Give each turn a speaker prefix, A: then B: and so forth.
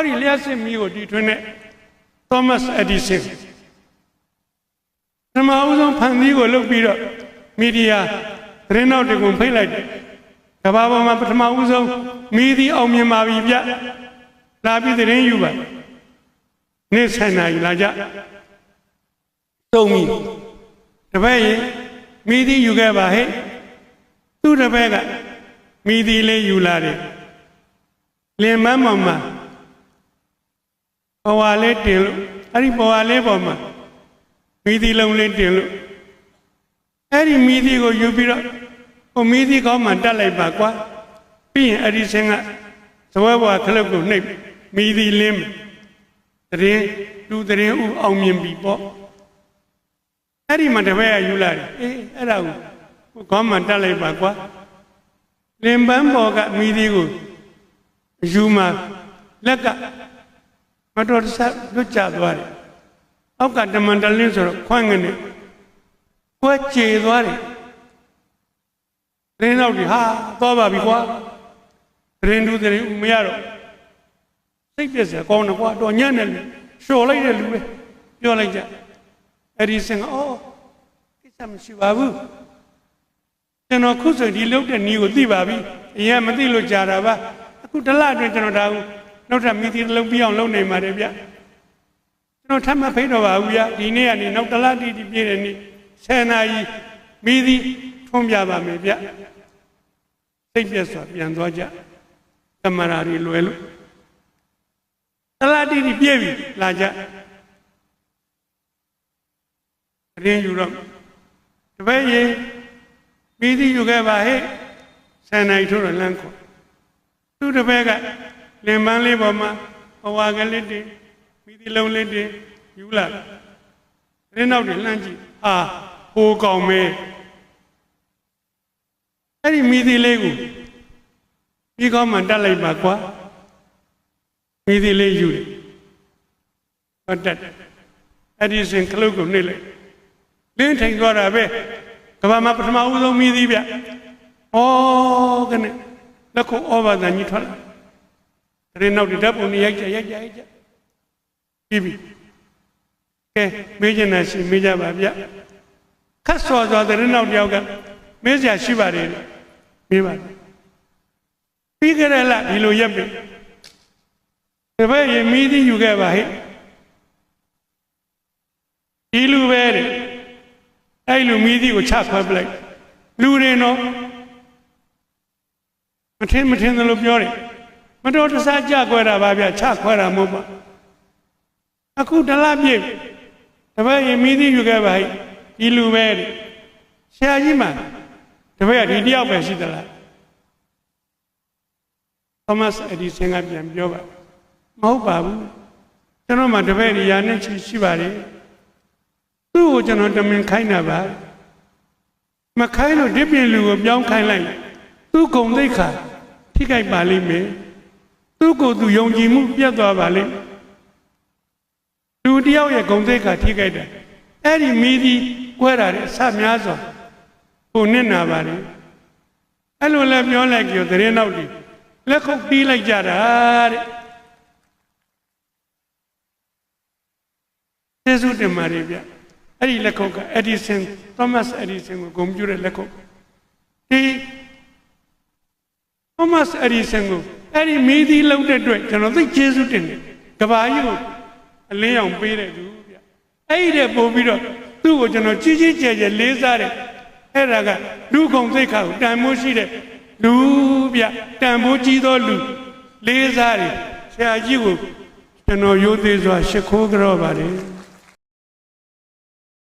A: ဟောဒီလျှက်စစ်မီးကိုတီထွင်းတဲ့ Thomas Edison ပထမဦးဆုံးဖန်သီးကိုလုပ်ပြီးတော့မီဒီယာသတင်းနောက်တွေကိုဖိတ်လိုက်တယ်ကမ္ဘာပေါ်မှာပထမဦးဆုံးမီဒီအောင်မြင်ပါပြီဗျလာပြီးသတင်းယူပါနေ့ဆိုင်နာယူလာကြသုံးမီတပည့်ရင်မီဒီယူခဲ့ပါဟဲ့သူ့တပည့်ကမီဒီလေးယူလာတယ်လင်မန်းမောင်မှာ ဘဝလေးတင်လို့အဲ့ဒီဘဝလေးပေါ်မှာမိသီလုံးလေးတင်လို့အဲ့ဒီမိသီကိုယူပြီးတော့ဟိုမိသီကောင်းမှတက်လိုက်ပါကွာပြီးရင်အဲ့ဒီဆင်းကသဝဲဘဝခလုတ်ကိုနှိပ်မိသီလင်းတရင်လူတရင်ဥအောင်မြင်ပြီပေါ့အဲ့ဒီမှာတပည့်ကယူလာတယ်အေးအဲ့ဒါကိုဟိုကောင်းမှတက်လိုက်ပါကွာလင်ပန်းပေါ်ကမိသီကိုယူမှလက်က မတော်တဆလွတ်ကျသွားတယ်အောက်ကတမန်တလင်းဆိုတော့ခွန့်ငနေခွဲကြေသွားတယ်ရင်းတော့ဒီဟာသွားပါပြီကွာရင်တူတယ်မရတော့စိတ်ပြက်စရာကောင်းတယ်ကွာတော့ညံ့တယ်လူလျှော်လိုက်တဲ့လူပဲပြောလိုက်ကြအဲ့ဒီစင်ကအော်ကိစ္စမရှိပါဘူးကျွန်တော်ခုဆိုဒီလုတ်တဲ့နီးကိုသိပါပြီအရင်မသိလို့ကြာတာပါအခုတစ်လအတွင်းကျွန်တော်ဒါကို နောက်ထပ်မိသီးတစ်လုံးပြအောင်လုပ်နိုင်ပါတယ်ဗျကျွန်တော်ထပ်မဖိတ်တော့ပါဘူးဗျဒီနေ့ကနေနောက်တစ်လတိတိပြည့်တဲ့နေ့ဆယ်နာရီမိသီးထွန်းပြပါမယ်ဗျစိတ်ပြက်စွာပြန်သွားကြကမရာတွေလွယ်လို့တစ်လတိတိပြည့်ပြီလာကြအရင်ယူတော့တပည့်ရေမိသီးယူခဲ့ပါဟဲ့ဆယ်နာရီထိုးတော့လမ်းခေါ်သူ့တပည့်က လင်ပန်းလေးပေါ်မှာဘဝကလေးတင်မိသီးလုံးလေးတင်ယူလာရင်းနောက်တွေလှမ်းကြည့်ဟာဟိုကောင်မဲအဲ့ဒီမိသီးလေးကိုပြီးကောင်းမှတက်လိုက်ပါကွာမိသီးလေးယူတယ်ဟောတက်အဲ့ဒီစင်ခလုတ်ကိုနှိမ့်လိုက်လင်းထိုင်သွားတာပဲကဘာမှာပထမဦးဆုံးမိသီးဗျဩကနေလက်ခုဩဘာသာကြီးထွက်လာ တရင်နောက်ဒီဓာတ်ပုံနဲ့ရိုက်ကြရိုက်ကြရိုက်ကြပြီးပြီကဲမေးချင်တာရှိမေးကြပါဗျခတ်စော်စွာတရင်နောက်တယောက်ကမေးစရာရှိပါတယ်မေးပါပြီးကြရလားဒီလိုရက်ပြီတပည့်ရင်မီးသီးယူခဲ့ပါဟဲ့ဒီလူပဲတဲ့အဲ့လူမီးသီးကိုချခွဲပလိုက်လူတွေတော့မထင်မထင်သလိုပြောတယ် မတော်တဆကြခွဲတာပါဗျချခွဲတာမဟုတ်ပါအခုတလားပြည့်တပည့်ရင်မီးသီးယူခဲ့ပါဟဲ့ဒီလူပဲတဲ့ဆရာကြီးမှတပည့်ကဒီတယောက်ပဲရှိသလားသောမတ်အဒီဆင်ကပြန်ပြောပါမဟုတ်ပါဘူးကျွန်တော်မှတပည့်ရာနဲ့ချီရှိပါတယ်သူ့ကိုကျွန်တော်တမင်ခိုင်းတာပါမခိုင်းလို့ဒီပြင်လူကိုပြောင်းခိုင်းလိုက်သူ့ကုံသိက္ခာထိခိုက်ပါလိမ့်မယ် သူ့ကိုယ်သူယုံကြည်မှုပြတ်သွားပါလိမ့်လူတယောက်ရဲ့ဂုံသိက္ခာထိခိုက်တယ်အဲ့ဒီမိဒီကွဲတာတဲ့အဆများစွာကိုနစ်နာပါလေအဲ့လိုလဲပြောလိုက်ကြတဲ့ရင်နောက်ဒီလက်ခုပ်တီးလိုက်ကြတာတဲ့ကျေးဇူးတင်ပါတယ်ဗျအဲ့ဒီလက်ခုပ်ကအက်ဒီဆန်သောမတ်အက်ဒီဆန်ကိုဂုဏ်ပြုတဲ့လက်ခုပ်ဒီသောမတ်အက်ဒီဆန်ကို အဲ့ဒီမီးသီးလုံးတဲ့အတွက်ကျွန်တော်သိကျေးဇူးတင်တယ်ကဘာကြီးကိုအလင်းအောင်ပေးတဲ့သူဗျအဲ့ဒီတဲ့ပို့ပြီးတော့သူ့ကိုကျွန်တော်ကြီးကြီးကျယ်ကျယ်လေးစားတယ်အဲ့ဒါကလူကုံသိက္ခာကိုတန်မိုးရှိတဲ့လူဗျတန်ဖိုးကြီးသောလူလေးစားတယ်ဆရာကြီးကိုကျွန်တော်ရိုသေစွာရှ िख ိုးကြတော့ပါတယ်